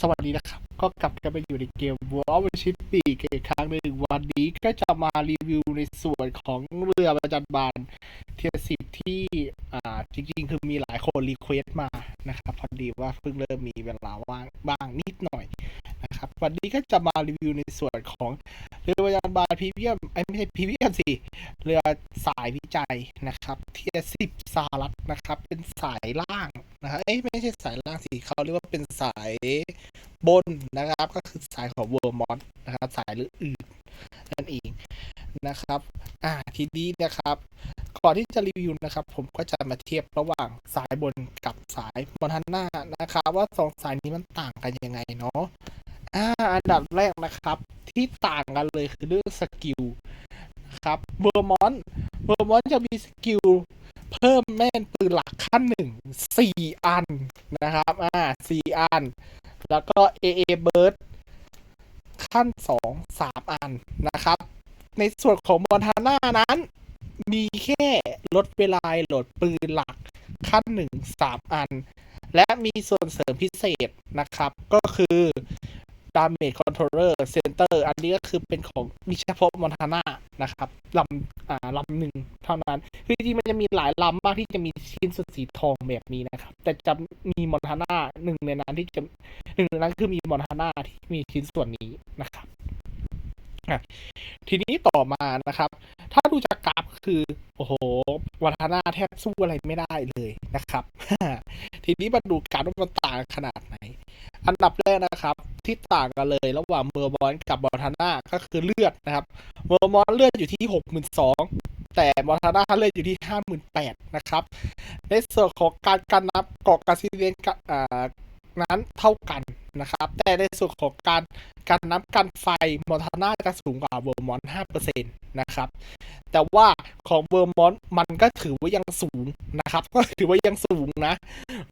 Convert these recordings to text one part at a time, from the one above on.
สวัสดีนะครับ ก็กลับกันไปอยู่ในเกม War of s h i p ปีกอีกครั้งหนึ่งวันนี้ก็จะมารีวิวในส่วนของเรือประจันบานเทียสิบที่อ่าจริงๆ คือมีหลายคนรีเควสต์มานะครับ พอดีว่าเพิ่งเริ่มมีเวลาว่างบ้างนิดหน่อยนะครับ วันนี้ก็จะมารีวิวในส่วนของเรือประจันบานพรีเมียมไม่ใช่พรีเมียมสิเรือสายวิจัยนะครับ เทียสิบสหรัฐนะครับ เป็นสายล่าง นะครับเอ้ยไม่ใช่สายล่างสิเขาเรียกว่าเป็นสายบนนะครับ ก็คือสายของเวอร์มอนต์นะครับสายหรืออื่นนั่นเองนะครับอ่าทีนี้นะครับก่อนที่จะรีวิวนะครับ ผมก็จะมาเทียบระหว่างสายบนกับสายมอนทันนานะครับ ว่าสองสายนี้มันต่างกันยังไงเนาะอ่าอันดับแรกนะครับที่ต่างกันเลยคือเรื่องสกิลครับเวอร์มอนเวอร์มอนจะมีสกิล เพิ่มแม่นปืนหลักขั้นหนึ่งสี่อันนะครับ อ่าสี่อัน แล้วก็ AA Bird ขั้นสองสามอันนะครับ ในส่วนของมอนทาน่านั้น มีแค่ลดเวลาโหลดปืนหลักขั้นหนึ่งสามอัน และมีส่วนเสริมพิเศษนะครับ ก็คือ Damage Controller Center อันนี้ก็คือเป็นของมีเฉพาะมอนทาน่านะครับลำอ่าลำหนึ่งเท่านั้นคือจริงมันจะมีหลายลำมากที่จะมีชิ้นส่วนสีทองแบบนี้นะครับ แต่จะมีมอนทาน่าหนึ่งในนั้นที่จะหนึ่งในนั้นคือมีมอนทาน่าที่มีชิ้นส่วนนี้นะครับทีนี้ต่อมานะครับ ถ้าดูจากกราฟคือ โอ้โหมอนทาน่าแทบสู้อะไรไม่ได้เลยนะครับ ทีนี้มาดูการว่ามันต่างขนาดไหน อันดับแรกนะครับ ที่ต่างกันเลย ระหว่างเมอร์มอนกับมอร์ทาน่าก็คือเลือดนะครับ เมอร์มอนเลือดอยู่ที่หกหมื่นสองแต่มอร์ทาน่าเลือดอยู่ที่ห้าหมื่นแปดนะครับ ในส่วนของการการนับเกาะกาซิเดนกับอ่านั้นเท่ากัน นะครับ แต่ในส่วนของการการนับกันไฟมอร์ทาน่าจะสูงกว่าเวอร์มอนห้าเปอร์เซ็นต์นะครับ แต่ว่าของเวอร์มอนต์มันก็ถือว่ายังสูงนะครับ ก็ถือว่ายังสูงนะ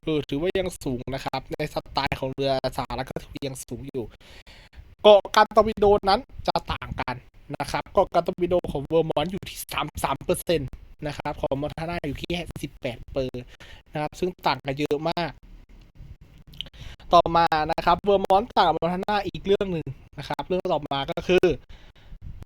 เออถือว่ายังสูงนะครับ ในสไตล์ของเรือสหรัฐก็ถือว่ายังสูงอยู่เกาะการตอร์ปิโดนั้นจะต่างกันนะครับเกาะการตอร์ปิโดของเวอร์มอนต์อยู่ที่สามสามเปอร์เซ็นต์นะครับของมอร์ทาน่าอยู่ที่สิบแปดเปอร์นะครับ ซึ่งต่างกันเยอะมาก ต่อมานะครับเวอร์มอนต่างกับมอร์ทาน่าอีกเรื่องหนึ่งนะครับ เรื่องต่อมาก็คือ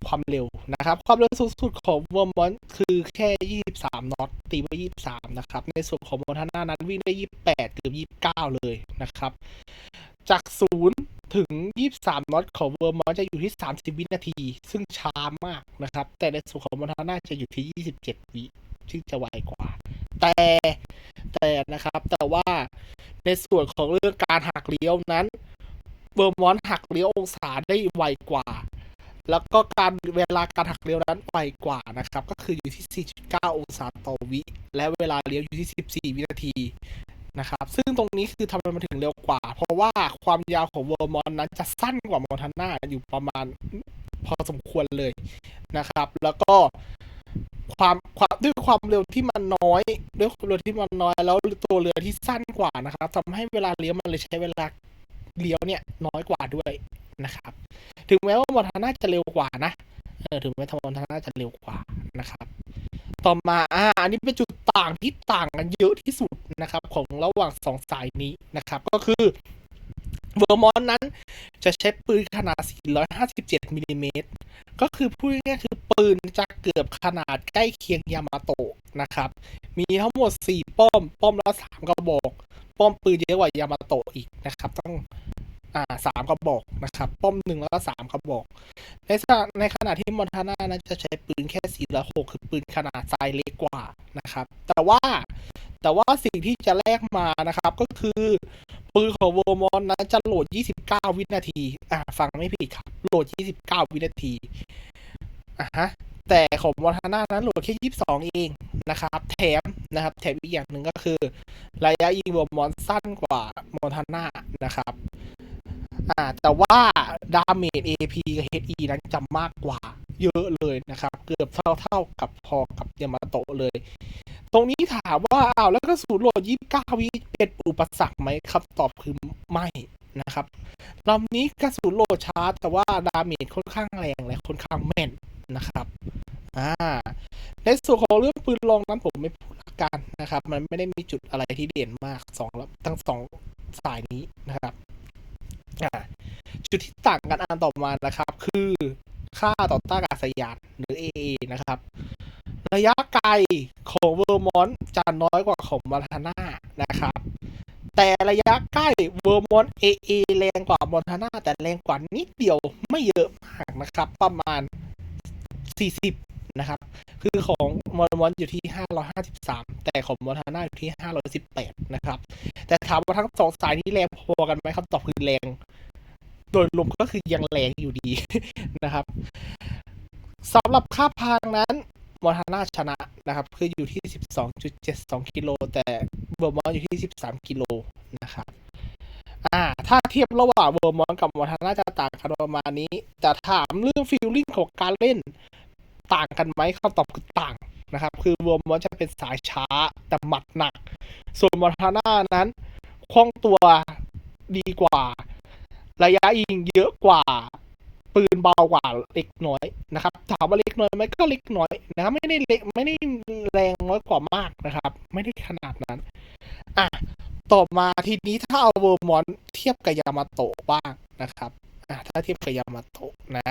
ความเร็วนะครับ ความเร็วสูงสุดของเวอร์มอนต์คือแค่ 23น็อตตีไว้23 นะครับ ในส่วนของมอนทาน่านั้นวิ่งได้ 28 เกือบ 29 เลยนะครับ จาก 0 ถึง 23น็อตของเวอร์มอนต์จะอยู่ที่ 30 วินาที ซึ่งช้ามากนะครับ แต่ในส่วนของมอนทาน่าจะอยู่ที่ 27 วิ ซึ่จะไวกว่า แต่แต่นะครับแต่ว่าในส่วนของเรื่องการหักเลี้ยวนั้นเวอร์มอนหักเลี้ยวองศาได้ไวกว่า แล้วก็การเวลาการหักเลี้ยวนั้นไวกว่านะครับ ก็คืออยู่ที่ 4.9 องศาต่อวิ และเวลาเลี้ยวอยู่ที่ 14 วินาทีนะครับ ซึ่งตรงนี้คือทำไมมันถึงเร็วกว่า เพราะว่าความยาวของเวอร์มอนนั้นจะสั้นกว่ามอนทาน่าอยู่ประมาณพอสมควรเลยนะครับ แล้วก็ ความความด้วยความเร็วที่มันน้อยด้วยความเร็วที่มันน้อย แล้วตัวเรือที่สั้นกว่านะครับทำให้เวลาเลี้ยวมันเลยใช้เวลาเลี้ยวเนี่ยน้อยกว่าด้วยนะครับ ถึงแม้ว่ามอทาน่าจะเร็วกว่านะเออถึงแม้ทมอทาน่าจะเร็วกว่านะครับ ต่อมาอ่าอันนี้เป็นจุดต่างที่ต่างกันเยอะที่สุดนะครับ ของระหว่างสองสายนี้นะครับ ก็คือเวอร์มอนนั้นจะใช้ปืนขนาด 457มิลลิเมตรก็คือพูดง่ายๆคือ ปืนจะเกือบขนาดใกล้เคียงยามาโตะนะครับ มีทั้งหมด 4 ป้อม ป้อมละ3กระบอก ป้อมปืนเยอะกว่ายามาโตะอีกนะครับต้องอ่าสามกระบอกนะครับ ป้อมหนึ่งแล้วก็สามกระบอก ในขณะในขณะที่มอนทาน่านั้นจะใช้ปืนแค่สี่ละหกคือปืนขนาดไซส์เล็กกว่านะครับ แต่ว่าแต่ว่าสิ่งที่จะแลกมานะครับก็คือปืนของเวมอนนั้นจะโหลด 29 วินาที อ่าฟังไม่ผิดครับ โหลด 29 วินาที อะฮะแต่ของมอนทาน่านั้นโหลดแค่ 22 เองนะครับ แถมนะครับ แถมอีกอย่างหนึ่งก็คือ ระยะยิงเวอร์มอนสั้นกว่ามอนทาน่านะครับอ่าแต่ว่าดาเมจ AP กับ HE นั้นจะมากกว่าเยอะเลยนะครับ เกือบเท่าเท่ากับพอกับยามาโตะเลย ตรงนี้ถามว่าอ้าวแล้วก็สูนย์โหลด 29 วิเป็นอุปสรรคไหมคำตอบคือไม่ นะครับลำนี้กระสุนโหลดช้าแต่ว่าดาเมจค่อนข้างแรงและค่อนข้างแม่นนะครับอ่าในส่วนของเรื่องปืนลองนั้นผมไม่พูดละกันนะครับ มันไม่ได้มีจุดอะไรที่เด่นมากสองทั้งสองสายนี้นะครับอ่าจุดที่ต่างกันอันต่อมานะครับ คือค่าต่อต้านอากาศยานหรือ AA นะครับ ระยะไกลของเวอร์มอนต์จะน้อยกว่าของมอนทาน่านะครับ แต่ระยะใกล้เวอร์มอนต์ AA แรงกว่ามอนทาน่าแต่แรงกว่านิดเดียวไม่เยอะมากนะครับ ประมาณ 40 นะครับ คือของมอนมอนอยู่ที่ 553 แต่ของมอนทาน่าอยู่ที่ 518 นะครับ แต่ถามว่าทั้งสองสายนี้แรงพอกันไหมคำตอบคือแรง โดยรวมก็คือยังแรงอยู่ดีนะครับสำหรับค่าพางนั้น มอนทาน่าชนะนะครับ คืออยู่ที่ 12.72 กิโล แต่เวอร์มอนอยู่ที่ 13 กิโลนะครับ อ่า ถ้าเทียบระหว่างเวอร์มอนกับมอนทาน่าจะต่างกันประมาณนี้ แต่ถามเรื่องฟีลลิ่งของการเล่นต่างกันไหมคำตอบคือต่างนะครับ คือเวอร์มอนจะเป็นสายช้าแต่หมัดหนัก ส่วนมอนทาน่านั้นคล่องตัวดีกว่า ระยะยิงเยอะกว่า ปืนเบากว่าเล็กน้อยนะครับ ถามว่าเล็กน้อยไหมก็เล็กน้อยนะครับไม่ได้เล็กไม่ได้แรงน้อยกว่ามากนะครับ ไม่ได้ขนาดนั้นอะต่อมาทีนี้ถ้าเอาเวอร์มอนเทียบกับยามาโตะบ้างนะครับอะถ้าเทียบกับยามาโตะนะ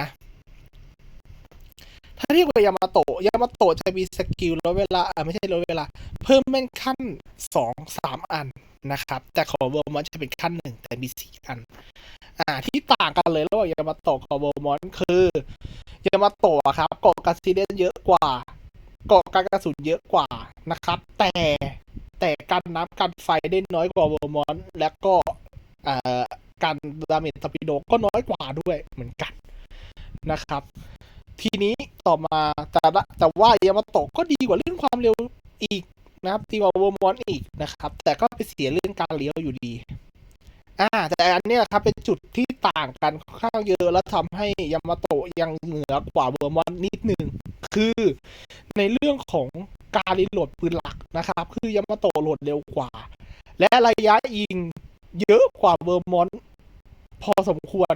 ถ้าเทียบกับยามาโตะยามาโตะจะมีสกิลลดเวลาอ่าไม่ใช่ลดเวลา เพิ่มแม่นขั้นสองสามอันนะครับ แต่ของเวอร์มอนจะเป็นขั้นหนึ่งแต่มีสี่อัน อ่า ที่ต่างกันเลยระหว่างยามาโตะกับเวอร์มอนคือยามาโตะครับเกาะกาซิเดนเยอะกว่าเกาะการกระสุนเยอะกว่านะครับ แต่แต่การน้ำกันไฟได้น้อยกว่าเวอร์มอนและก็เอ่อการดาเมจตปิโดก็น้อยกว่าด้วยเหมือนกันนะครับ ทีนี้ต่อมาแต่ละแต่ว่ายามาโตะก็ดีกว่าเรื่องความเร็วอีกนะครับดีกว่าเวอร์มอนอีกนะครับ แต่ก็ไปเสียเรื่องการเลี้ยวอยู่ดีอ่าแต่อันเนี้ยครับเป็นจุดที่ต่างกันค่อนข้างเยอะแล้วทำให้ยามาโตะยังเหนือกว่าเวอร์มอนนิดนึงคือในเรื่องของการรีโหลดปืนหลักนะครับ คือยามาโตะโหลดเร็วกว่า และระยะยิงเยอะกว่าเวอร์มอนพอสมควร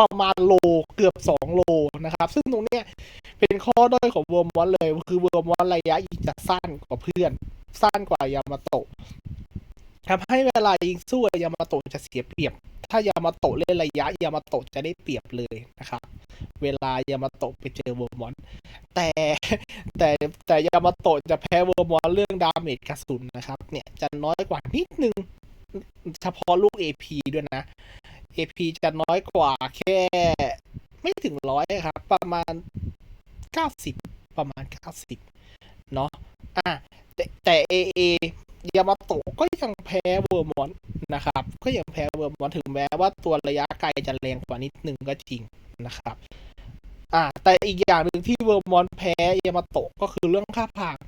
ประมาณโลเกือบ 2 โลนะครับ ซึ่งตรงเนี้ยเป็นข้อด้อยของเวอร์มอนเลย คือเวอร์มอนระยะยิงจะสั้นกว่าเพื่อน สั้นกว่ายามาโตะทำให้เวลายิงสู้ยามาโตะจะเสียเปรียบ ถ้ายามาโตะเล่นระยะยามาโตะจะได้เปรียบเลยนะครับ เวลายามาโตะไปเจอเวอร์มอนแต่แต่แต่ยามาโตะจะแพ้เวอร์มอนเรื่องดาเมจกระสุนนะครับ เนี่ยจะน้อยกว่านิดนึง เฉพาะลูก AP ด้วยนะ AP จะน้อยกว่าแค่ ไม่ถึงร้อยครับ ประมาณ 90 ประมาณ 90 เนาะอะแต่แต่ AA ยามาโตะก็ยังแพ้เวอร์มอนนะครับ ก็ยังแพ้เวอร์มอนถึงแม้ว่าตัวระยะไกลจะแรงกว่านิดนึงก็จริงนะครับอ่าแต่อีกอย่างหนึ่งที่เวอร์มอนแพ้ยามาโตะก็คือเรื่องค่าพาง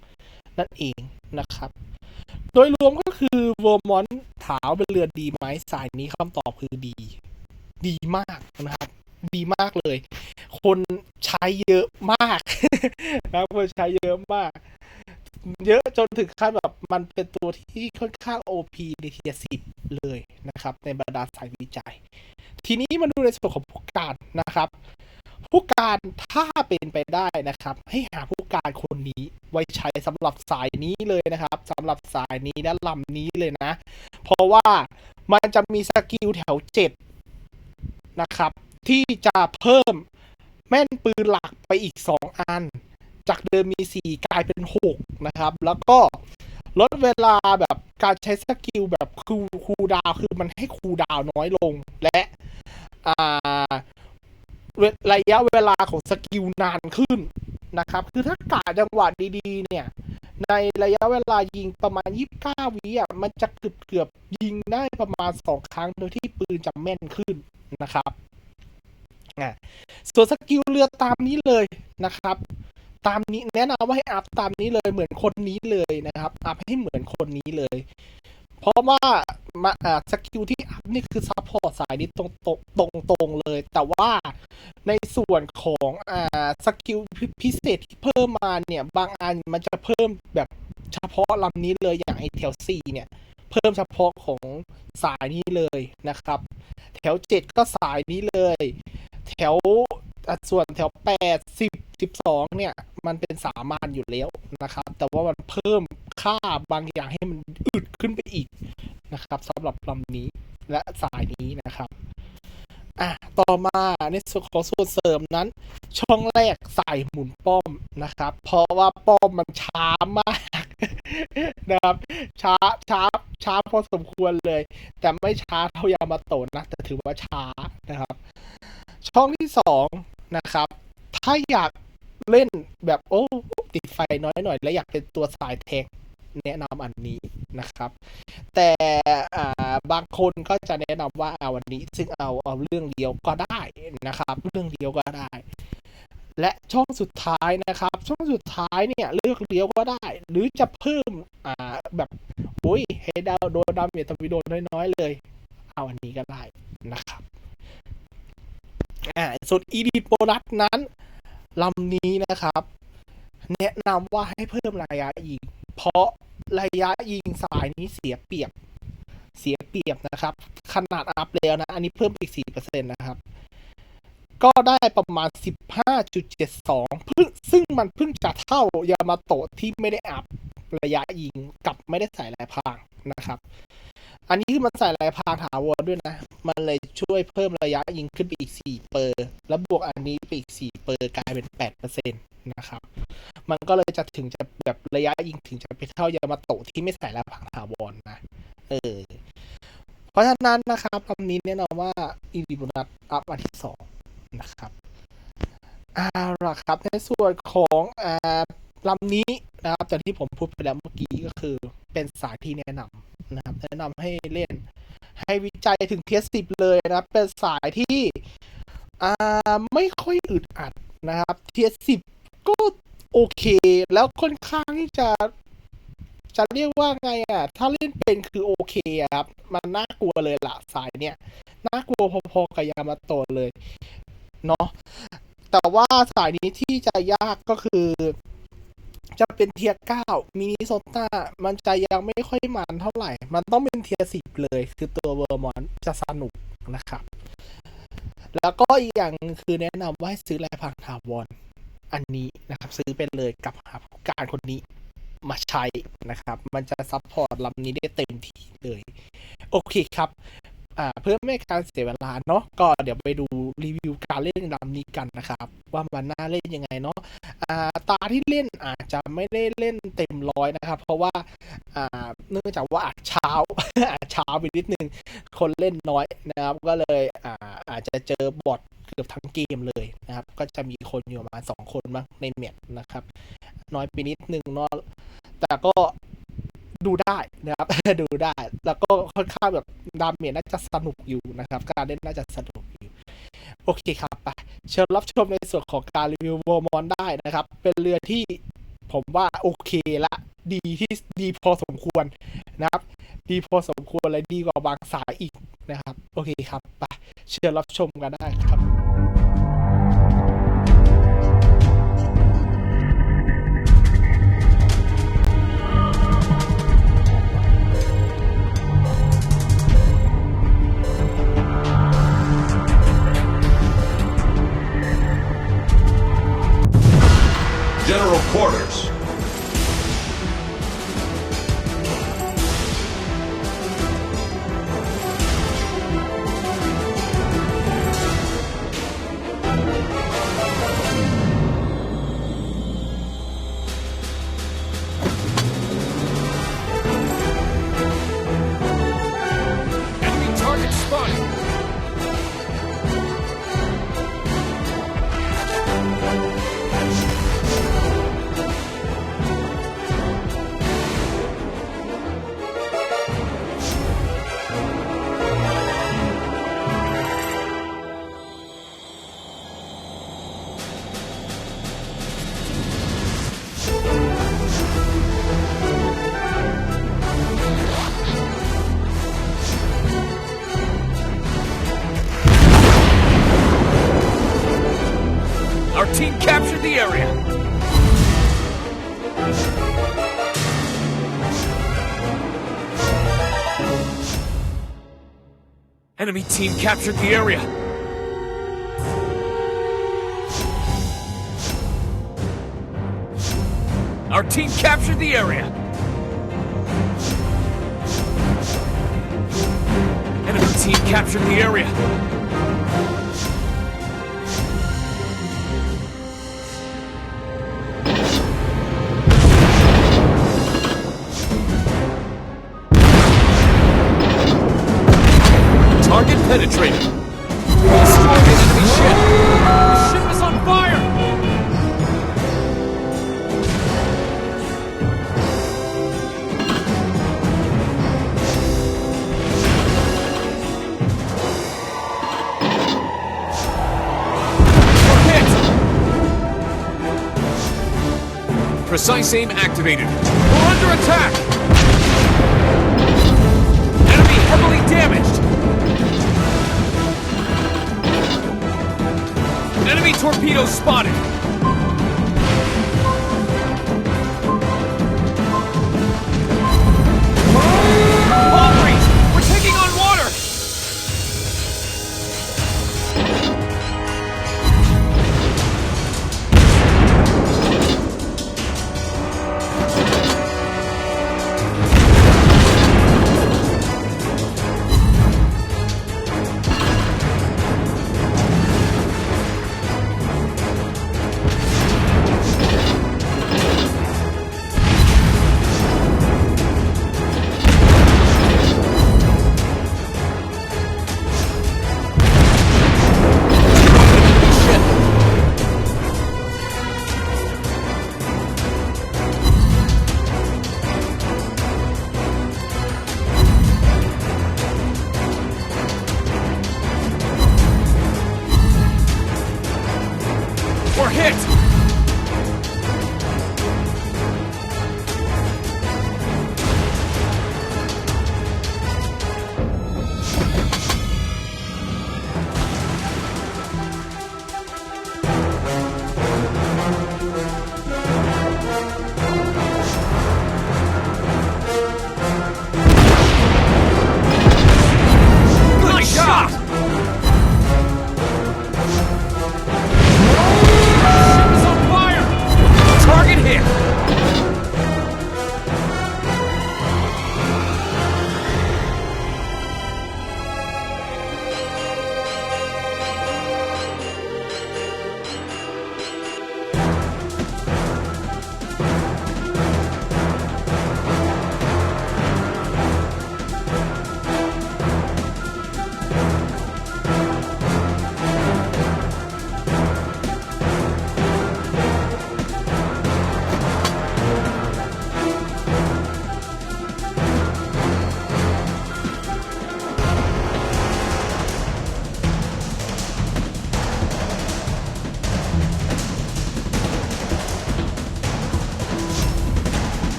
นั่นเองนะครับ โดยรวมก็คือเวอร์มอนถามเป็นเรือดีไหมสายนี้คำตอบคือดี ดีมากนะครับ ดีมากเลย คนใช้เยอะมากนะครับคนใช้เยอะมาก เยอะจนถึงขั้นแบบมันเป็นตัวที่ค่อนข้าง OP ในเทียสิบเลยนะครับ ในบรรดาสายวิจัย ทีนี้มาดูในส่วนของผู้การนะครับ ผู้การถ้าเป็นไปได้นะครับ ให้หาผู้การคนนี้ไว้ใช้สำหรับสายนี้เลยนะครับสำหรับสายนี้และลำนี้เลยนะ เพราะว่ามันจะมีสกิลแถวเจ็ดนะครับ ที่จะเพิ่มแม่นปืนหลักไปอีก 2 อัน จากเดิมมี 4 กลายเป็น 6 นะครับ แล้วก็ลดเวลาแบบการใช้สกิลแบบคูคูลดาวคือมันให้คูลดาวน้อยลงและอ่า ระยะเวลาของสกิลนานขึ้นนะครับ คือถ้ากาจังหวะดีๆ เนี่ย ในระยะเวลายิงประมาณ 29 วิอะ มันจะเกือบเกือบยิงได้ประมาณ 2 ครั้ง โดยที่ปืนจะแม่นขึ้นนะครับอะส่วนสกิลเรือตามนี้เลยนะครับ ตามนี้แนะนำว่าให้อัพตามนี้เลยเหมือนคนนี้เลยนะครับ อัพให้เหมือนคนนี้เลย เพราะว่ามาอ่าสกิลที่อัพนี่คือซัพพอร์ตสายนี้ตรงตรงตรงตรงๆเลย แต่ว่าในส่วนของอ่าสกิลพิเศษที่เพิ่มมาเนี่ย บางอันมันจะเพิ่มแบบเฉพาะลำนี้เลยอย่างไอแถวสี่เนี่ย เพิ่มเฉพาะของสายนี้เลยนะครับ แถวเจ็ดก็สายนี้เลย แถวส่วนแถวแปดสิบสิบสองเนี่ย มันเป็นสามานอยู่แล้วนะครับ แต่ว่ามันเพิ่มค่าบางอย่างให้มันอึดขึ้นไปอีกนะครับสำหรับลำนี้และสายนี้นะครับอะต่อมาในส่วนของส่วนเสริมนั้น ช่องแรกใส่หมุนป้อมนะครับ เพราะว่าป้อมมันช้ามากนะครับช้าช้าช้าพอสมควรเลย แต่ไม่ช้าเท่ายามาโตนะแต่ถือว่าช้านะครับ ช่องที่สองนะครับ ถ้าอยาก เล่นแบบโอ้ติดไฟน้อยหน่อยและอยากเป็นตัวสายแทงแนะนำอันนี้นะครับ แต่บางคนก็จะแนะนำว่าเอาวันนี้ ซึ่งเอาเอาเรื่องเดียวก็ได้นะครับ เรื่องเดียวก็ได้ และช่องสุดท้ายนะครับ ช่องสุดท้ายเนี่ยเลือกเดียวก็ได้ หรือจะเพิ่มอ่าแบบอุ้ยให้ดาวโดนดาเมจตวิโดนน้อยๆเลย เอาอันนี้ก็ได้นะครับอ่าส่วนอีดีโบนัสนั้น ลำนี้นะครับ แนะนำว่าให้เพิ่มระยะยิง เพราะระยะยิงสายนี้เสียเปรียบ เสียเปรียบนะครับ ขนาดอัพแล้วนะ อันนี้เพิ่มอีก 4%นะครับ ก็ได้ประมาณ 15.72พึ่งซึ่งมันเพิ่งจะเท่ายามาโตะที่ไม่ได้อัพระยะยิงกับไม่ได้ใส่ลายพรางนะครับ อันนี้คือมันใส่ลายพรางถาวรด้วยนะ มันเลยช่วยเพิ่มระยะยิงขึ้นไปอีก 4 เปอร์ แล้วบวกอันนี้ไปอีก 4 เปอร์กลายเป็น8%นะครับ มันก็เลยจะถึงจะแบบระยะยิงถึงจะไปเท่ายามาโตที่ไม่ใส่ลายพรางถาวรนะเออ เพราะฉะนั้นนะครับคำนี้แนะนำว่าอีดิบุนัสอัพอันที่สองนะครับเอาล่ะครับในส่วนของอ่า ลำนี้นะครับจากที่ผมพูดไปแล้วเมื่อกี้ก็คือเป็นสายที่แนะนำนะครับ แนะนำให้เล่น ให้วิจัยถึงเทียสิบเลยนะครับ เป็นสายที่อ่าไม่ค่อยอึดอัดนะครับ เทียสิบก็โอเค แล้วค่อนข้างที่จะจะเรียกว่าไงอะ ถ้าเล่นเป็นคือโอเคครับ มันน่ากลัวเลยละสายเนี่ย น่ากลัวพอๆกับยามาโตะเลย เนาะ แต่ว่าสายนี้ที่จะยากก็คือ จะเป็นเทียร์เก้ามินิโซตามันจะยังไม่ค่อยมันเท่าไหร่ มันต้องเป็นเทียร์สิบเลย คือตัวเวอร์มอนจะสนุกนะครับ แล้วก็อีกอย่างคือแนะนำว่าให้ซื้อลายพังถาวรอันนี้นะครับ ซื้อเป็นเลยกับหาผู้การคนนี้มาใช้นะครับ มันจะซัพพอร์ตลำนี้ได้เต็มที่เลย โอเคครับ อ่าเพื่อไม่ให้การเสียเวลาเนาะก็เดี๋ยวไปดูรีวิวการเล่นลำนี้กันนะครับ ว่ามันน่าเล่นยังไงเนาะอ่าตาที่เล่นอาจจะไม่ได้เล่นเต็มร้อยนะครับ เพราะว่าอ่าเนื่องจากว่าอาจเช้าอาจเช้าไปนิดนึงคนเล่นน้อยนะครับ ก็เลยอ่าอาจจะเจอบอทเกือบทั้งเกมเลยนะครับ ก็จะมีคนอยู่ประมาณสองคนมั้งในแมตช์นะครับ น้อยไปนิดนึงเนาะแต่ก็ ดูได้นะครับดูได้ แล้วก็ค่อนข้างแบบดาเมจน่าจะสนุกอยู่นะครับ การเล่นน่าจะสนุกอยู่ โอเคครับไปเชิญรับชมในส่วนของการรีวิวโวมอนได้นะครับ เป็นเรือที่ผมว่าโอเคละ ดีที่ดีพอสมควรนะครับ ดีพอสมควรเลยดีกว่าบางสายอีกนะครับ โอเคครับไปเชิญรับชมกันได้ Enemy team captured the area. Our team captured the area. Enemy team captured the area. Penetrated. We destroyed an enemy ship. The ship is on fire. We're hit. Precise aim activated. We're under attack. Torpedo spotted!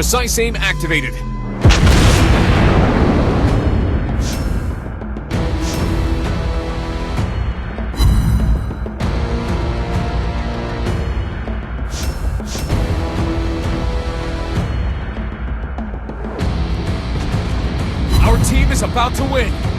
Precise aim activated. Our team is about to win.